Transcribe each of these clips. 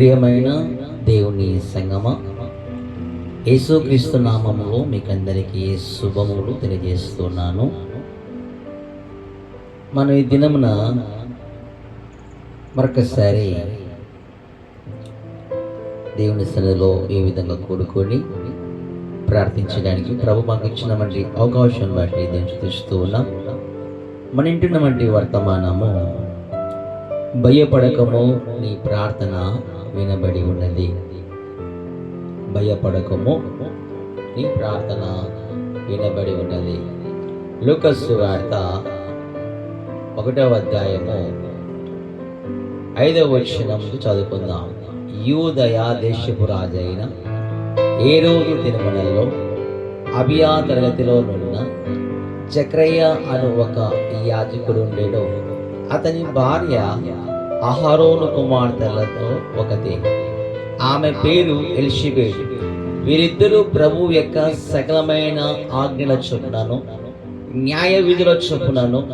ప్రియమైన దేవుని సంగమ? యేసుక్రీస్తు నామములో మీకందరికీ శుభములు తెలియజేస్తున్నాను. మనం ఈ దినమున మరొకసారి దేవుని సన్నిధిలో ఏ విధంగా కూడుకొని ప్రార్థించడానికి ప్రభు మాకు ఇచ్చినటువంటి అవకాశం బట్టి దేవుని చూస్తూ ఉన్నాం. మన ఇంటున్నటువంటి వర్తమానము భయపడకము నీ ప్రార్థన వినబడి ఉన్నది. భయపడకము నీ ప్రార్థన వినబడి ఉన్నది. లూకస్ వార్త ఒకటవ అధ్యాయము ఐదవ వచనం చదువుకుందాం. యూదయ దేశపు రాజైన ఏ రోజు తిరుమలలో అభియా తరగతిలో నున్న చక్రయ్య అను ఒక యాజకుడు ఉండేడు అతని భార్య అహరోను కుమార్తెలతో ఒకటి ఆమె పేరు ఎలిషిబేట్ వీరిద్దరూ ప్రభు యొక్క సకలమైన ఆజ్ఞల చొప్పునను న్యాయ విధుల చొప్పునను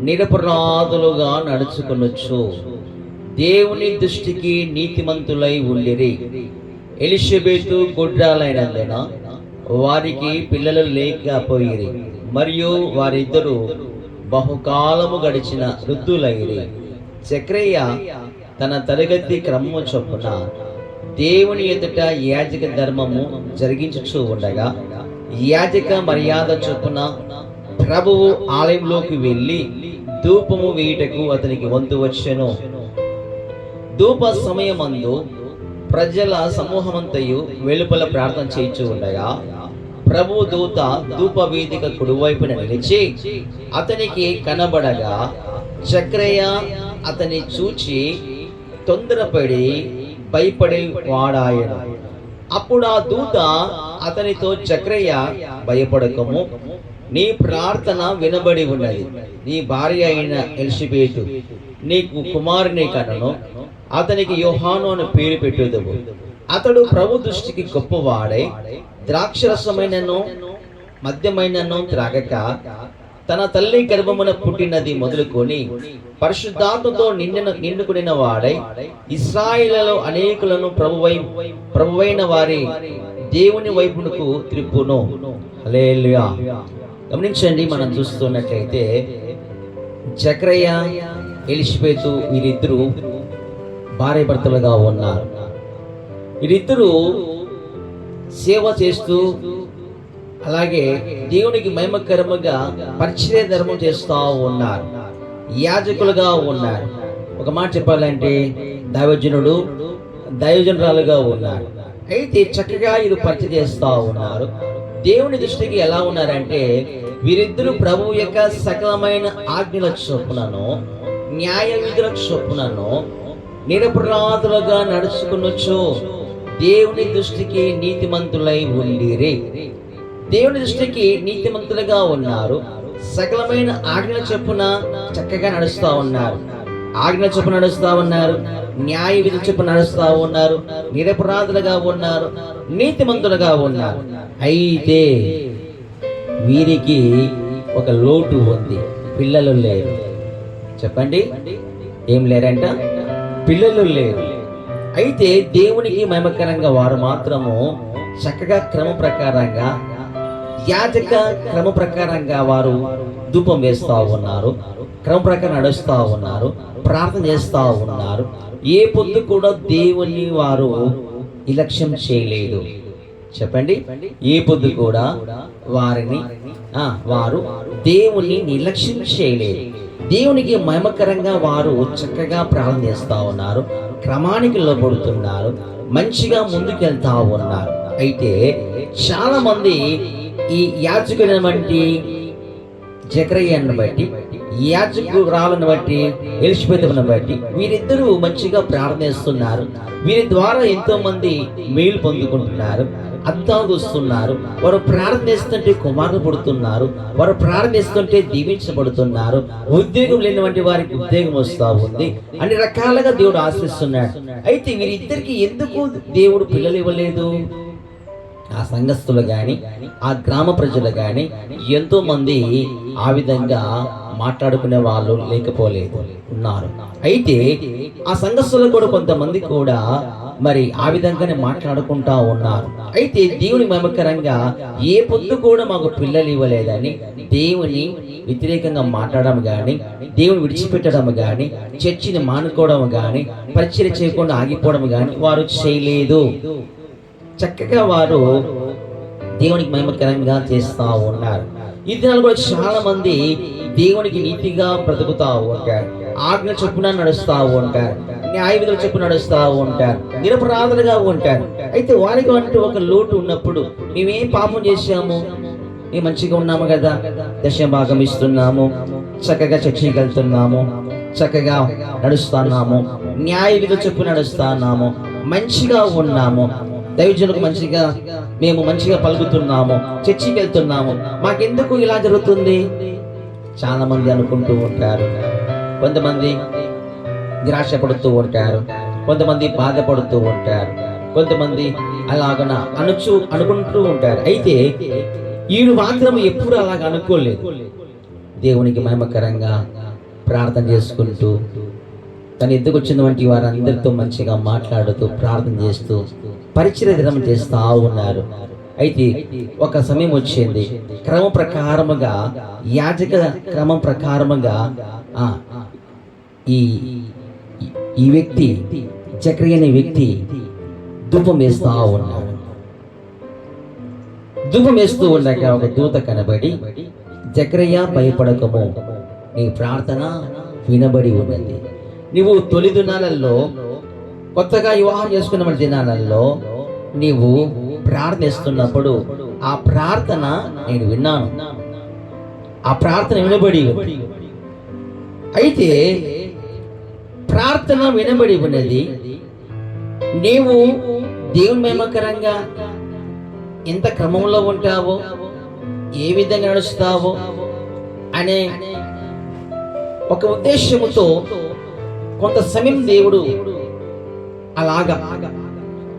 నిరపరాధులుగా నడుచుకొనొచ్చు. దేవుని దృష్టికి నీతిమంతులై ఉండిరి. ఎలిషబెతు గుడ్రాలైనందున వారికి పిల్లలు లేకపోయిరి. మరియు వారిద్దరూ బహుకాలము గడిచిన వృద్ధులైరి. చక్రయ్య తన తరగతి క్రమము చొప్పున దేవుని ఎదుట యాజక ధర్మము జరిగించుచూ ఉండగా యాజక మర్యాద చొప్పున ప్రభువు ఆలయంలోకి వెళ్ళి ధూపము వేయుటకు అతనికి వంతు వచ్చెను. ధూప సమయమందు ప్రజల సమూహమంతయు వెలుపల ప్రార్థన చేయించు ఉండగా ప్రభు దూత ధూప వేదిక కుడివైపున నిలిచి అతనికి కనబడగా చక్రయ్య అతని చూచి తొందరపడి భయపడి వాడాయను. అప్పుడు ఆ దూత అతనితో చక్రయ్య భయపడకము. నీ ప్రార్థన వినబడి ఉన్నది. నీ భార్య అయిన ఎలిసిబేటు నీకు కుమారుని కనను. అతనికి యోహాను అని పేరు పెట్టుదవు. అతడు ప్రభు దృష్టికి గొప్పవాడై ద్రాక్షరసమైనను మద్యమైనను త్రాగక తన తల్లి గర్భమున పుట్టినది మొదలుకొని పరిశుద్ధాత్మతో నిండిన నిండుకుడిన వాడై ఇస్రాయిలలో అనేకులను ప్రభువై ప్రభువైన వారి దేవుని వైపునకు త్రిప్పును హల్లెలూయా. గమనించండి మనం చూస్తున్నట్లయితే చక్రయ్య ఎలిషబెతు వీరిద్దరూ భార్య భర్తలుగా ఉన్నారు. వీరిద్దరూ సేవ చేస్తూ అలాగే దేవునికి మహిమకరముగా పరిచయ ధర్మం చేస్తూ ఉన్నారు. యాజకులుగా ఉన్నారు. ఒక మాట చెప్పాలంటే దైవజనుడు దైవజనురాలుగా ఉన్నారు. అయితే చక్కగా వీరు పరిచయం చేస్తూ ఉన్నారు. దేవుని దృష్టికి ఎలా ఉన్నారంటే వీరిద్దరూ ప్రభు యొక్క సకలమైన ఆజ్ఞల చొప్పునను న్యాయ విధుల చొప్పునను నిరపరాధులుగా నడుచుకునొచ్చు దేవుని దృష్టికి నీతిమంతులై ఉండిరి. దేవుని దృష్టికి నీతిమంతులుగా ఉన్నారు. సకలమైన ఆజ్ఞ చొప్పున చక్కగా నడుస్తూ ఉన్నారు. ఆజ్ఞ చొప్పున నడుస్తూ ఉన్నారు. న్యాయ విధి చొప్పున నడుస్తూ ఉన్నారు. నిరపరాధులుగా ఉన్నారు. నీతిమంతులుగా ఉన్నారు. అయితే వీరికి ఒక లోటు ఉంది. పిల్లలు లేరు. చెప్పండి. ఏం లేరంట? పిల్లలు లేరు. అయితే దేవునికి మహిమకరంగా వారు మాత్రము చక్కగా క్రమ ప్రకారంగా యాజక క్రమ ప్రకారంగా వారు ధూపం వేస్తూ ఉన్నారు క్రమ ప్రకారం నడుస్తూ ఉన్నారు ప్రార్థన చేస్తూ ఉన్నారు. ఏ పొద్దు కూడా దేవుని వారు ఇలక్ష్యం చేయలేదు. చెప్పండి? ఏ పొద్దు కూడా వారిని వారు దేవుని నిర్లక్ష్యం చేయలేదు. దేవునికి మహిమకరంగా వారు చక్కగా ప్రార్థన చేస్తూ ఉన్నారు. క్రమానికి లోపడుతున్నారు మంచిగా ముందుకెళ్తా ఉన్నారు. అయితే చాలా మంది ఈ యాచకుడిని బట్టి జక్రయ్యను బట్టి యాచకురాలను బట్టి ఎలిసిపోతున్న బట్టి వీరిద్దరూ మంచిగా ప్రార్థిస్తున్నారు. వీరి ద్వారా ఎంతో మంది మేలు పొందుకుంటున్నారు. అద్దాలు వస్తున్నారు వారు ప్రారంభిస్తుంటే కుమారులు పుడుతున్నారు. వారు ప్రారంభిస్తుంటే దీవించబడుతున్నారు. ఉద్యోగం లేనివంటి వారికి ఉద్యోగం వస్తూ ఉంది. అన్ని రకాలుగా దేవుడు ఆశిస్తున్నాడు. అయితే వీరిద్దరికి ఎందుకు దేవుడు పిల్లలు ఇవ్వలేదు? ఆ సంఘస్థులు కానీ ఆ గ్రామ ప్రజలు కానీ ఎంతో మంది ఆ విధంగా మాట్లాడుకునే వాళ్ళు లేకపోలేదు ఉన్నారు. అయితే ఆ సంఘస్థులు కూడా కొంతమంది కూడా మరి ఆ విధంగానే మాట్లాడుకుంటా ఉన్నారు. అయితే దేవుని మమకరంగా ఏ పొద్దు కూడా మాకు పిల్లలు ఇవ్వలేదని దేవుని వ్యతిరేకంగా మాట్లాడడం కానీ దేవుని విడిచిపెట్టడం కానీ చర్చిని మానుకోవడం కానీ పరిచయం చేయకుండా ఆగిపోవడం కానీ వారు చేయలేదు. చక్కగా వారు దేవునికి మహిమకరంగా చేస్తూ ఉన్నారు. ఈ దినాలు కూడా చాలా మంది దేవునికి నీతిగా బ్రతుకుతా ఉంటారు. ఆజ్ఞ చొప్పున నడుస్తూ ఉంటారు. న్యాయ విధుల చొప్పున నడుస్తూ ఉంటారు. నిరపరాధులుగా ఉంటారు. అయితే వారికి అంటూ ఒక లోటు ఉన్నప్పుడు మేమేం పాపం చేశాము? మేము మంచిగా ఉన్నాము కదా. దశ భాగం ఇస్తున్నాము. చక్కగా చర్చికి వెళ్తున్నాము. చక్కగా నడుస్తున్నాము. న్యాయ విధుల చొప్పున నడుస్తున్నాము. మంచిగా ఉన్నాము. దైవజనులకు మంచిగా మేము మంచిగా పలుకుతున్నాము చర్చికి వెళ్తున్నాము మాకెందుకు ఇలా జరుగుతుంది? చాలా మంది అనుకుంటూ ఉంటారు. కొంతమంది నిరాశపడుతూ ఉంటారు. కొంతమంది బాధపడుతూ ఉంటారు. కొంతమంది అలాగన అనుచు అనుకుంటూ ఉంటారు. అయితే ఈయన మాత్రం ఎప్పుడు అలాగ అనుకోలేదు. దేవునికి మహిమకరంగా ప్రార్థన చేసుకుంటూ తను ఎద్దుకు వచ్చినటువంటి వారందరితో మంచిగా మాట్లాడుతూ ప్రార్థన చేస్తూ పరిచయ దినం చేస్తూ ఉన్నారు. అయితే ఒక సమయం వచ్చింది. క్రమ ప్రకారముగా యాజక క్రమం ప్రకారముగా ఈ ఈ వ్యక్తి చక్రి అనే వ్యక్తి ధూపం వేస్తూ ఉన్నాడు ధూపం వేస్తూ ఉండగా ఒక దూత కనబడి జక్రయ్య భయపడకము. నీ ప్రార్థన వినబడి ఉన్నది. నీవు తొలి దినాలలో కొత్తగా వివాహం చేసుకున్న దినాలలో నీవు ప్రార్థిస్తున్నప్పుడు ఆ ప్రార్థన నేను విన్నాను. ఆ ప్రార్థన వినబడి అయితే ప్రార్థన వినబడి ఉన్నది నీవు దేవుని మేమకరంగా ఎంత క్రమంలో ఉంటావో ఏ విధంగా నడుస్తావో అనే ఒక ఉద్దేశముతో కొంత సమయం దేవుడు అలాగా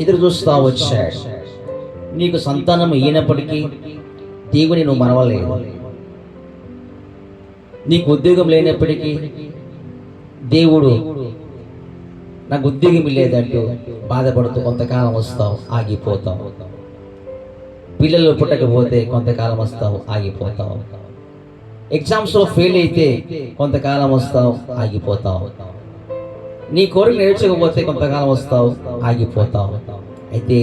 ఎదురు చూస్తా వచ్చాడు. నీకు సంతానం అయినప్పటికీ దేవుని నువ్వు మరవలేదు నీకు ఉద్యోగం లేనప్పటికీ దేవుడు నాకు ఉద్యోగం లేదంటూ బాధపడుతూ కొంతకాలం వస్తావు ఆగిపోతావు. పిల్లలు పుట్టకపోతే కొంతకాలం వస్తావు ఆగిపోతావు. ఎగ్జామ్స్లో ఫెయిల్ అయితే కొంతకాలం వస్తావు ఆగిపోతావు. నీ కోరిక నేర్చకపోతే కొంతకాలం వస్తావు ఆగిపోతావు. అయితే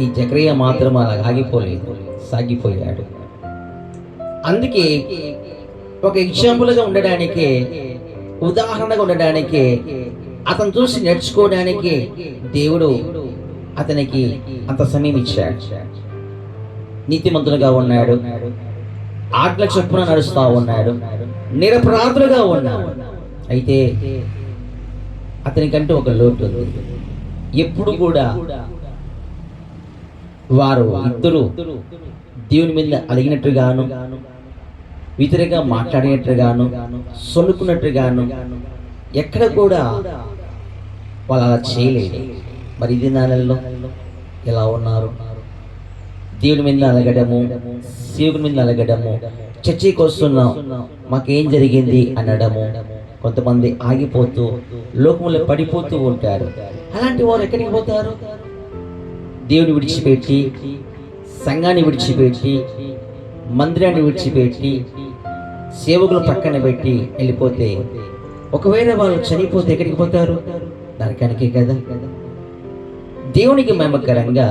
ఈ జక్రియ మాత్రం అలా ఆగిపోలేదు సాగిపోయాడు. అందుకే ఒక ఎగ్జాంపుల్గా ఉండడానికి ఉదాహరణగా ఉండడానికి అతను చూసి నేర్చుకోవడానికి దేవుడు అతనికి అంత సమయం ఇచ్చాడు. నీతిమంతులుగా ఉన్నాడు ఆటల చొప్పున నడుస్తూ ఉన్నాడు నిరపరాధులుగా ఉన్నాడు. అయితే అతనికంటే ఒక లోటు ఉంది ఎప్పుడు కూడా వారు ఇద్దరు దేవుని మీద అలిగినట్టుగాను వ్యతిరేకంగా మాట్లాడినట్టుగాను సొలుకున్నట్టుగాను ఎక్కడ కూడా వాళ్ళు అలా చేయలేదు. మరి ఇది నెలల్లో ఎలా ఉన్నారు? దేవుని మీద అలగడము శివుని మీద అలగడము చర్చికి వస్తున్నాం మాకేం జరిగింది అనడము కొంతమంది ఆగిపోతూ లోకములో పడిపోతూ ఉంటారు. అలాంటి వారు ఎక్కడికి పోతారు? దేవుని విడిచిపెట్టి సంఘాన్ని విడిచిపెట్టి మందిరాన్ని విడిచిపెట్టి సేవకులు పక్కన పెట్టి వెళ్ళిపోతే ఒకవేళ వాళ్ళు చనిపోతే ఎక్కడికి పోతారు? నరకానికే కదా. దేవునికి మేమకరంగా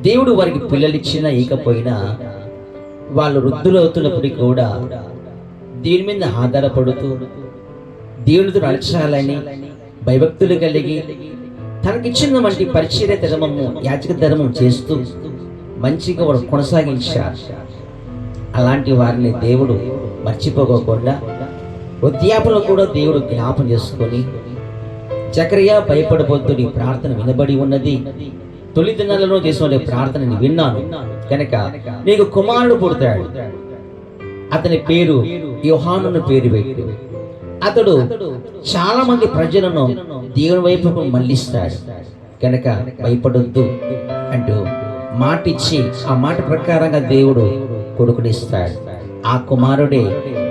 దేవుడు వారికి పిల్లలిచ్చినా ఇకపోయినా వాళ్ళు వృద్ధులు కూడా దీని మీద ఆధారపడుతూ దేవునితో నడచాలని భయభక్తులు కలిగి తనకిచ్చిన వంటి పరిచర్య ధర్మము యాచక ధర్మం చేస్తూ మంచిగా వాడు కొనసాగించారు అలాంటి వారిని దేవుడు మర్చిపోకోకుండా వృద్ధాపనలో కూడా దేవుడు జ్ఞాపం చేసుకొని చక్రయ్య భయపడబోద్దు నీ ప్రార్థన వినబడి ఉన్నది. తొలి దినాలలో చేసిన ప్రార్థనని విన్నాను. కనుక నీకు కుమారుడు పుడతాడు. అతని పేరు యోహానును పేరు పెట్టి. అతడు చాలా మంది ప్రజలను దేవుని వైపుకు మళ్ళిస్తాడు. కనుక భయపడొద్దు అంటూ మాటిచ్చి ఆ మాట ప్రకారంగా దేవుడు కొడుకునిస్తాడు. ఆ కుమారుడే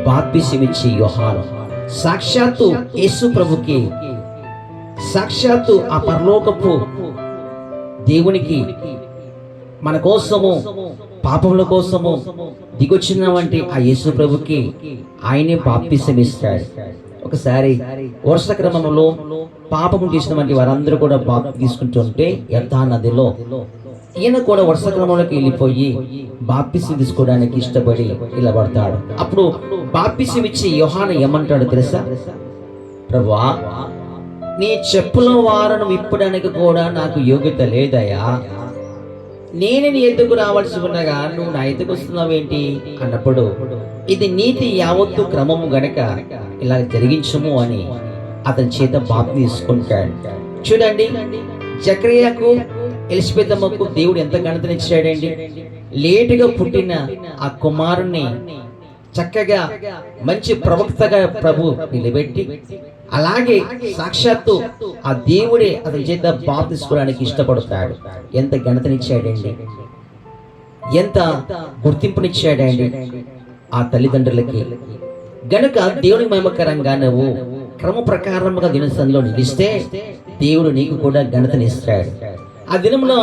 బాప్తిసమిచ్చి యోహాను. సాక్షాత్తు యేసు ప్రభుకి సాక్షాత్తు ఆ పరలోకపు దేవునికి మన కోసము పాపముల కోసము దిగొచ్చిన వంటి ఆ యేసు ప్రభుకి ఆయనే బాప్తిసమిస్తాడు. ఒకసారి వరుస క్రమంలో పాపము చేసిన వంటి వారందరూ కూడా బాప్తి తీసుకుంటుంటే యథా నదిలో ఈయన కూడా వరుస క్రమంలోకి వెళ్ళిపోయి బాప్తిసం తీసుకోవడానికి ఇష్టపడి ఇలా పడతాడు అప్పుడు బాప్తిసం ఇచ్చి యోహాన ఏమంటాడు తెలుసా? ప్రభువా నీ చెప్పుల వారను విప్పడానికి కూడా నాకు యోగ్యత లేదయ్యా. నేను నీ ఎద్దుకు రావాల్సి ఉండగా నువ్వు నా ఎద్దుకు వస్తున్నావేంటి? అన్నప్పుడు ఇది నీతి యావత్తు క్రమము గనక ఇలా జరిగించము అని అతని చేత బాప్తి తీసుకుంటాడు. చూడండి చక్రియకు ఎలిసిపెద్దమ్మకు దేవుడు ఎంత గణతనిచ్చాడండి లేటుగా పుట్టిన ఆ కుమారుణ్ణి చక్కగా మంచి ప్రవక్తగా ప్రభు నిలబెట్టి అలాగే సాక్షాత్తు ఆ దేవుడే అతని చేత బాప్ తీసుకోవడానికి ఇష్టపడతాడు. ఎంత ఘనతనిచ్చాడండి. ఎంత గుర్తింపునిచ్చాడండి ఆ తల్లిదండ్రులకి. గనుక దేవుని మహిమకరంగా నువ్వు క్రమ ప్రకారముగా దినసంలో నిలిస్తే దేవుడు నీకు కూడా ఘనతనిస్తాడు. ఆ దినమున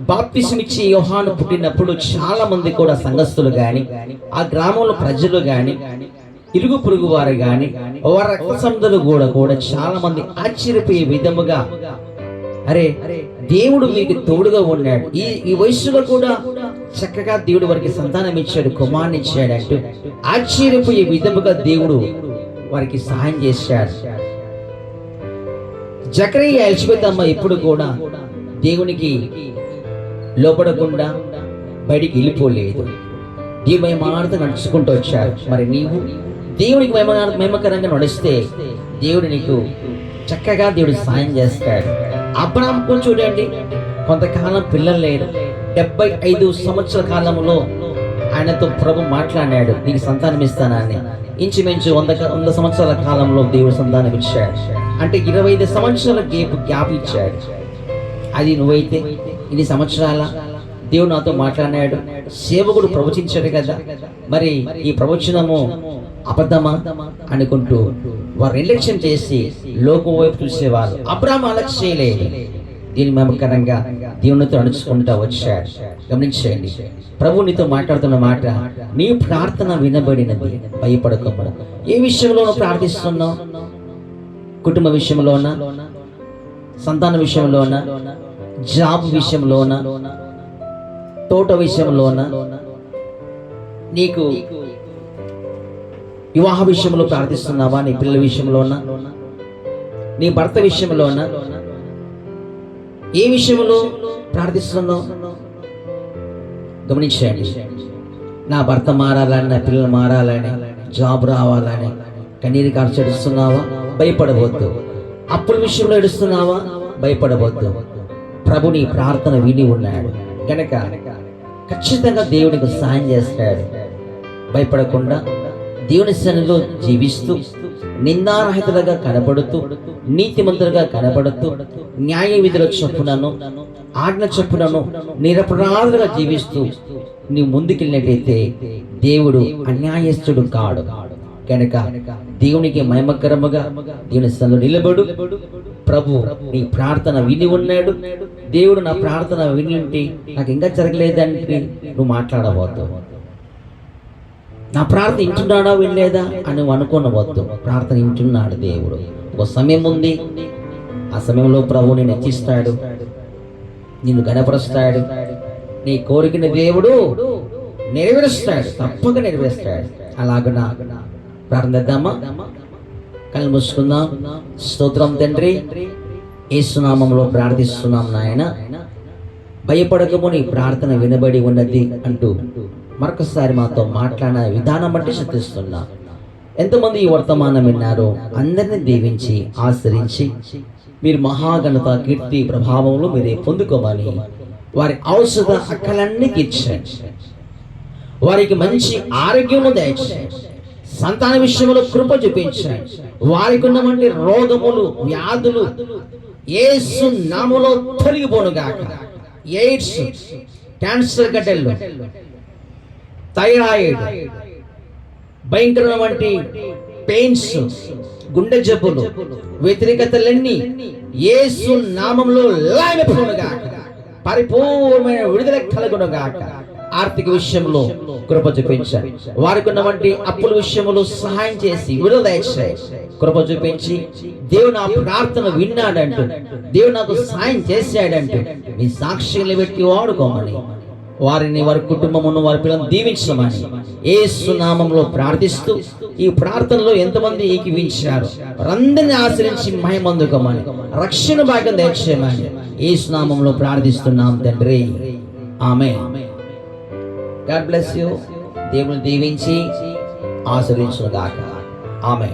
బాప్తిసమిచ్చి యోహాను పుట్టినప్పుడు చాలా మంది కూడా సంఘస్థులు గాని ఆ గ్రామంలో ప్రజలు గాని ఇరుగు పొరుగు వారు గాని రక్త సందులు కూడా కూడా చాలా మంది ఆశ్చర్యపోయే విధముగా అరే దేవుడు మీకు తోడుగా ఉన్నాడు. ఈ ఈ వయసులో కూడా చక్కగా దేవుడు వారికి సంతానం ఇచ్చాడు కుమార్ని ఇచ్చాడు అంటూ ఆశ్చర్యపోయే విధముగా దేవుడు వారికి సహాయం చేశాడు. జకరయ్య ఎలిజబెత్ అమ్మ ఇప్పుడు కూడా దేవునికి లోపడకుండా బయటికి వెళ్ళిపోలేదు. దేవుని మాట నడుచుకుంటూ వచ్చారు మరి నీవు? దేవునికి మహిమ మహిమకరంగా నడిస్తే దేవుడు నీకు చక్కగా దేవుడు సాయం చేస్తాడు. అబ్రాహ్మకు చూడండి కొంతకాలం పిల్లలు లేరు. డెబ్బై ఐదు సంవత్సరాల కాలంలో ఆయనతో ప్రభు మాట్లాడాడు నీకు సంతానం ఇస్తానని ఇంచుమించు వంద వంద సంవత్సరాల కాలంలో దేవుడు సంతానం ఇచ్చాడు. అంటే ఇరవై ఐదు సంవత్సరాల గేప్ గ్యాప్ ఇచ్చాడు. అది నువ్వైతే ఇన్ని సంవత్సరాల దేవుడు నాతో మాట్లాడాడు సేవకుడు ప్రవచించాడు కదా. మరి ఈ ప్రవచనము అబద్ధమా అనుకుంటూ వారు నిర్లక్ష్యం చేసి లోకం వైపు చూసేవారు. అబ్రాహ్మ అలక్ష్య చేయలేదు. దీని మమకరంగా దేవునితో నడుచుకుంటా వచ్చాడు. గమనించండి ప్రభు నీతో మాట్లాడుతున్న మాట నీ ప్రార్థన వినబడినది. భయపడకము ఏ విషయంలో ప్రార్థిస్తున్నావు? కుటుంబ విషయంలోనా? సంతాన విషయంలోనా? జాబ్ విషయంలోనా? తోట విషయంలోనా? నీకు వివాహ విషయంలో ప్రార్థిస్తున్నావా? నీ పిల్లల విషయంలోనా నీ భర్త విషయంలోనా ఏ విషయంలో ప్రార్థిస్తున్నావు? గమనించండి. నా భర్త మారాలని నా పిల్లలు మారాలని జాబ్ రావాలని కన్నీరు కార్చి ఏడుస్తున్నావా? భయపడవద్దు. అప్పుల విషయంలో ఏడుస్తున్నావా? భయపడవద్దు. ప్రభు నీ ప్రార్థన విని ఉన్నాడు. గనక ఖచ్చితంగా దేవునికి సాయం చేస్తాడు. భయపడకుండా దేవుని సన్నిధిలో జీవిస్తూ నిందారహితులుగా కనబడుతూ నీతిమంతులుగా కనబడుతూ న్యాయ విధుల చొప్పునను ఆజ్ఞ చొప్పునను నిరపరాధులుగా జీవిస్తూ నీ ముందుకెళ్ళినట్టయితే దేవుడు అన్యాయస్తుడు కాడు. కనుక దేవునికి మహిమకరముగా దేవుని సన్నిధిలో నిలబడు. ప్రభు నీ ప్రార్థన విని ఉన్నాడు. దేవుడు నా ప్రార్థన విని ఉంటే నాకు ఇంకా జరగలేదంటే నువ్వు మాట్లాడబోతావు నా ప్రార్థన ఇంటున్నాడా వెళ్ళేదా అని అనుకోనవద్దు. ప్రార్థన ఇంటున్నాడు దేవుడు. ఒక సమయం ఉంది. ఆ సమయంలో ప్రభు నేను హెచ్చిస్తాడు. నిన్ను గణపరుస్తాడు. నీ కోరికని దేవుడు నెరవేరుస్తాడు. తప్పక నెరవేరుస్తాడు. అలాగున? ప్రార్థిద్దామా కళ్ళు మూసుకుందాం. స్తోత్రం తండ్రి. ఏసునామంలో ప్రార్థిస్తున్నాం నాయన. భయపడకము నీ ప్రార్థన వినబడి ఉన్నది అంటూ మరొకసారి మాతో మాట్లాడిన విధానం బట్టి శృతిస్తున్నా. ఎంతమంది ఈ వర్తమానం విన్నారో అందరిని దీవించి ఆశ్రయించి మీరు మహాగణత కీర్తి ప్రభావంలో మీరే పొందుకోమని వారి ఔషధ అక్కలన్నీ తీర్చండి. వారికి మంచి ఆరోగ్యము దయచేయండి. సంతాన విషయంలో కృప చూపించండి. వారికి ఉన్నటువంటి రోగములు వ్యాధులు ఏసు నామములో తొలగిపోను గాక ఎయిడ్స్ క్యాన్సర్ గడ్డలు థైరాయిడ్ భయంకరమైనటువంటి పెయిన్స్ గుండె జబ్బులు వ్యతిరేకతలన్నీ యేసు నామంలో లాగిపోనుగా పరిపూర్ణమైన విడుదల కలుగునుగాక. ఆర్థిక విషయంలో కృప చూపించారు వారికి ఉన్నటువంటి అప్పుల విషయంలో సహాయం చేసి విడుదల కృప చూపించి దేవుడు నా ప్రార్థన విన్నాడంటూ దేవుడు నాకు సహాయం చేశాడంటూ మీ సాక్షిని పెట్టి వాడుకోమని వారిని వారి కుటుంబమును వారి పిల్లలను దీవించమని ఏ సునామంలో ప్రార్థిస్తూ ఈ ప్రార్థనలో ఎంతమంది ఏకీవించారు వారందరిని ఆశ్రయించి మహిమందుకమని రక్షణ భాగ్యం దయచేయమని ఏ సునామంలో ప్రార్థిస్తున్నాం తండ్రి. ఆమె గాడ్ బ్లెస్ యూ. దేవుని దీవించి ఆశ్రయించుగాక ఆమె